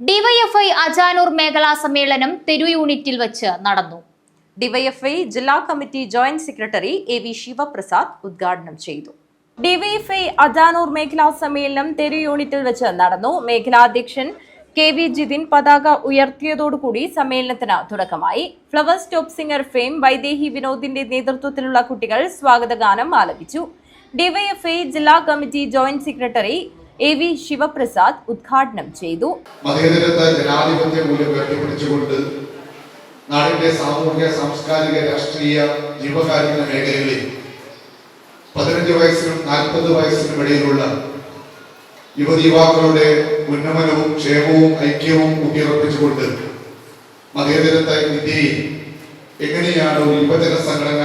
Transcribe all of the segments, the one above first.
DYFI Ajanur മേഖലാ സമ്മേളനം തെരു യൂണിറ്റിൽ വെച്ച് നടന്നു. ഡിവൈഎഫ്ഐ ജില്ലാ committee joint secretary A V Sivaprasad ഉദ്ഘാടനം ചെയ്തു. ഡിവൈഎഫ്ഐ അജാനൂർ മേഖലാ സമ്മേളനം തെരു യൂണിറ്റിൽ വെച്ച് നടന്നു. മേഖലാധ്യക്ഷൻ കെ വി ജിതിൻ പതാക ഉയർത്തിയതോടുകൂടി സമ്മേളനത്തിന് തുടക്കമായി. Flowers top singer fame Vaidehi വിനോദിന്റെ നേതൃത്വത്തിലുള്ള കുട്ടികൾ സ്വാഗതഗാനം ആലപിച്ചു. ഡിവൈഎഫ്ഐ ജില്ലാ committee joint secretary A V Sivaprasad ഉദ്ഘാടനം ചെയ്തു. ജനാധിപത്യ മൂല്യം ഉയർത്തിപ്പിടിച്ചുകൊണ്ട് നാടിന്റെ സാമൂഹിക സാംസ്കാരിക രാഷ്ട്രീയ ജീവകാരുണ്യ മേഖലകളിൽ പതിനഞ്ച് വയസ്സിനും നാൽപ്പത് വയസ്സിനും ഇടയിലുള്ള യുവതി യുവാക്കളുടെ ഉന്നമനവും ക്ഷേമവും ഐക്യവും ഊട്ടിയുറപ്പിച്ചുകൊണ്ട് മതേതരത്വ ഇന്ത്യയിൽ എങ്ങനെയാണ് ഒരു യുവജന സംഘടന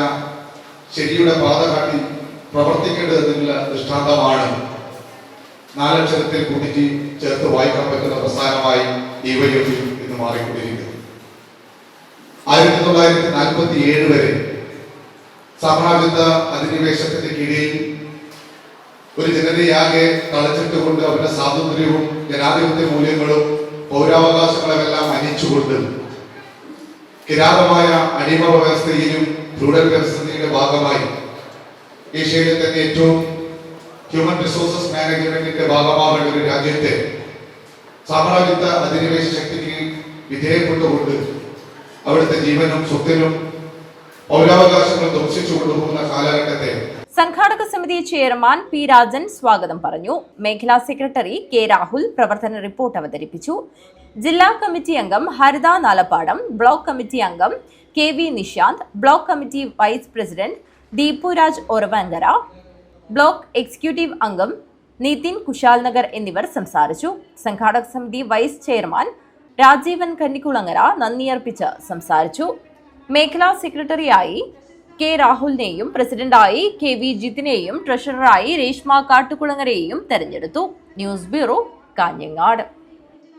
ശരിയുടെ പാത കാട്ടി പ്രവർത്തിക്കേണ്ടതെന്നുള്ള ദൃഷ്ടാന്തമാണ് നാലക്ഷരത്തിൽ കൂട്ടിച്ച് ചേർത്ത് വായിക്കാൻ പറ്റുന്ന പ്രസ്ഥാനമായി ഈ ഡിവൈഎഫ് ഇന്ന് മാറിക്കൊണ്ടിരിക്കുന്നു. ആയിരത്തി തൊള്ളായിരത്തി നാൽപ്പത്തി ഏഴ് വരെ സാമ്രാജ്യത്വ അധിനിവേശത്തിന്റെ കീഴിൽ ഒരു ജനതയാകെ തളച്ചിട്ടുകൊണ്ട് അവരുടെ സ്വാതന്ത്ര്യവും ജനാധിപത്യ മൂല്യങ്ങളും പൗരാവകാശങ്ങളുമെല്ലാം അനിച്ചുകൊണ്ട് കിരാതമായ അടിമ വ്യവസ്ഥയിലും ഫ്യൂഡൽ വ്യവസ്ഥയുടെ ഭാഗമായി ഏഷ്യയിലെ തന്നെ ഏറ്റവും ഹ്യൂമൻ റിസോഴ്സസ് മാനേജ്മെന്റിന്റെ ഭാഗമാകേണ്ട ഒരു രാജ്യത്തെ സാമ്രാജ്യത്വ അധിനിവേശ ശക്തിക്ക് വിധേയപ്പെട്ടുകൊണ്ട് അവിടുത്തെ ജീവനും സ്വത്തിനും പൗരാവകാശങ്ങളും ധ്വംസിച്ചു കൊണ്ടുപോകുന്ന കാലഘട്ടത്തെ സംഘാടക സമിതി ചെയർമാൻ പി രാജൻ സ്വാഗതം പറഞ്ഞു. മേഖലാ സെക്രട്ടറി കെ രാഹുൽ പ്രവർത്തന റിപ്പോർട്ട് അവതരിപ്പിച്ചു. ജില്ലാ കമ്മിറ്റി അംഗം ഹരിത നാലപ്പാടം ബ്ലോക്ക് കമ്മിറ്റി അംഗം K V Nishanth block committee vice president Deepuraj Oravankara block executive അംഗം നിതിൻ കുശാൽ നഗർ എന്നിവർ സംസാരിച്ചു. സംഘാടക സമിതി വൈസ് ചെയർമാൻ രാജീവൻ കന്നിക്കുളങ്ങര നന്ദിയർപ്പിച്ച് സംസാരിച്ചു. മേഖലാ സെക്രട്ടറിയായി കെ രാഹുലിനെയും പ്രസിഡന്റായി കെ വി ജിത്തിനെയും ട്രഷററായി രേഷ്മ കാട്ടുകുളങ്ങരെയും തെരഞ്ഞെടുത്തു. News bureau Kanhangad.